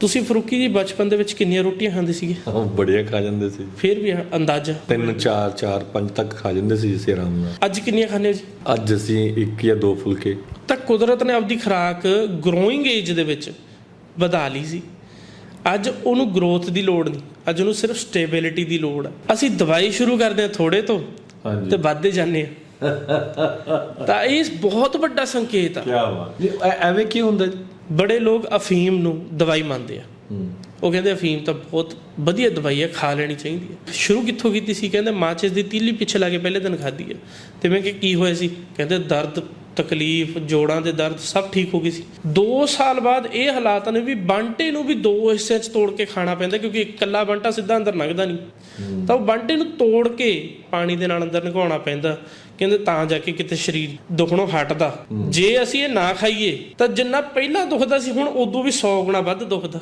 ਤੁਸੀਂ ਫਰੂਕੀ ਜੀ ਬਚਪਨ ਦੇ ਵਿੱਚ ਕਿੰਨੀਆਂ ਰੋਟੀਆਂ ਖਾਂਦੇ ਸੀਗੇ? ਉਹ ਬੜੀਆਂ ਖਾ ਜਾਂਦੇ ਸੀ। ਫਿਰ ਵੀ ਅੰਦਾਜ਼ਾ? ਤਿੰਨ ਚਾਰ ਚਾਰ ਪੰਜ ਤੱਕ ਖਾ ਜਾਂਦੇ ਸੀ ਅਸੀਂ ਆਰਾਮ ਨਾਲ। ਅੱਜ ਕਿੰਨੀਆਂ ਖਾਂਦੇ ਹੋ ਜੀ? ਅੱਜ ਅਸੀਂ ਇੱਕ ਜਾਂ ਦੋ ਫੁਲਕੇ। ਤਾਂ ਕੁਦਰਤ ਨੇ ਆਪਦੀ ਖੁਰਾਕ ਗਰੋਇੰਗ ਏਜ ਦੇ ਵਿੱਚ ਵਧਾ ਲਈ ਸੀ। ਅੱਜ ਉਹਨੂੰ ਗਰੋਥ ਦੀ ਲੋੜ ਨਹੀਂ। ਅੱਜ ਉਹਨੂੰ ਸਿਰਫ ਸਟੇਬਿਲਿਟੀ ਦੀ ਲੋੜ ਹੈ ਅਸੀਂ ਦਵਾਈ ਸ਼ੁਰੂ ਕਰਦੇ ਹਾਂ ਥੋੜੇ ਤੋਂ ਹਾਂਜੀ। ਤੇ ਵੱਧਦੇ ਜਾਂਦੇ ਆ ਤਾਂ ਇਹ ਬਹੁਤ ਵੱਡਾ ਸੰਕੇਤ ਆ। ਕੀ ਬਾਤ। ਐਵੇਂ ਕੀ ਹੁੰਦਾ? ਜੀ? ਬੜੇ ਲੋਕ ਅਫੀਮ ਨੂੰ ਦਵਾਈ ਮੰਨਦੇ ਆ। ਹੂੰ। ਉਹ ਕਹਿੰਦੇ ਅਫੀਮ ਤਾਂ ਬਹੁਤ ਵਧੀਆ ਦਵਾਈ ਹੈ ਖਾ ਲੈਣੀ ਚਾਹੀਦੀ ਹੈ ਸ਼ੁਰੂ ਕਿੱਥੋਂ ਕੀਤੀ ਸੀ? ਕਹਿੰਦੇ ਮਾਚਿਸ ਦੀ ਤੀਲੀ ਪਿੱਛੇ ਲਾ ਕੇ ਪਹਿਲੇ ਦਿਨ ਖਾਧੀ ਹੈ ਤੇ ਮੈਂ ਕਿ ਕੀ ਹੋਇਆ ਸੀ? ਕਹਿੰਦੇ ਦਰਦ ਤਕਲੀਫ ਜੋੜਾਂ ਦੇ ਦਰਦ ਸਭ ਠੀਕ ਹੋ ਗਈ ਸੀ। 2 ਸਾਲ ਬਾਅਦ ਇਹ ਹਾਲਾਤ ਨੇ ਵੀ ਬੰਟੇ ਨੂੰ ਵੀ ਦੋ ਹਿੱਸਿਆਂ 'ਚ ਤੋੜ ਕੇ ਖਾਣਾ ਪੈਂਦਾ ਕਿਉਂਕਿ ਇਕੱਲਾ ਬੰਟਾ ਸਿੱਧਾ ਅੰਦਰ ਲੰਘਦਾ ਨਹੀਂ। ਤਾਂ ਉਹ ਬੰਟੇ ਨੂੰ ਤੋੜ ਕੇ ਪਾਣੀ ਦੇ ਨਾਲ ਅੰਦਰ ਲੰਘਾਉਣਾ ਪੈਂਦਾ। ਕਹਿੰਦੇ ਤਾਂ ਜਾ ਕੇ ਕਿਤੇ ਸਰੀਰ ਦੁਖਣੋਂ ਹਟਦਾ। ਜੇ ਅਸੀਂ ਇਹ ਨਾ ਖਾਈਏ ਤਾਂ ਜਿੰਨਾ ਪਹਿਲਾਂ ਦੁਖਦਾ ਸੀ ਹੁਣ ਉਦੋਂ ਵੀ 100 ਗੁਣਾ ਵੱਧ ਦੁਖਦਾ।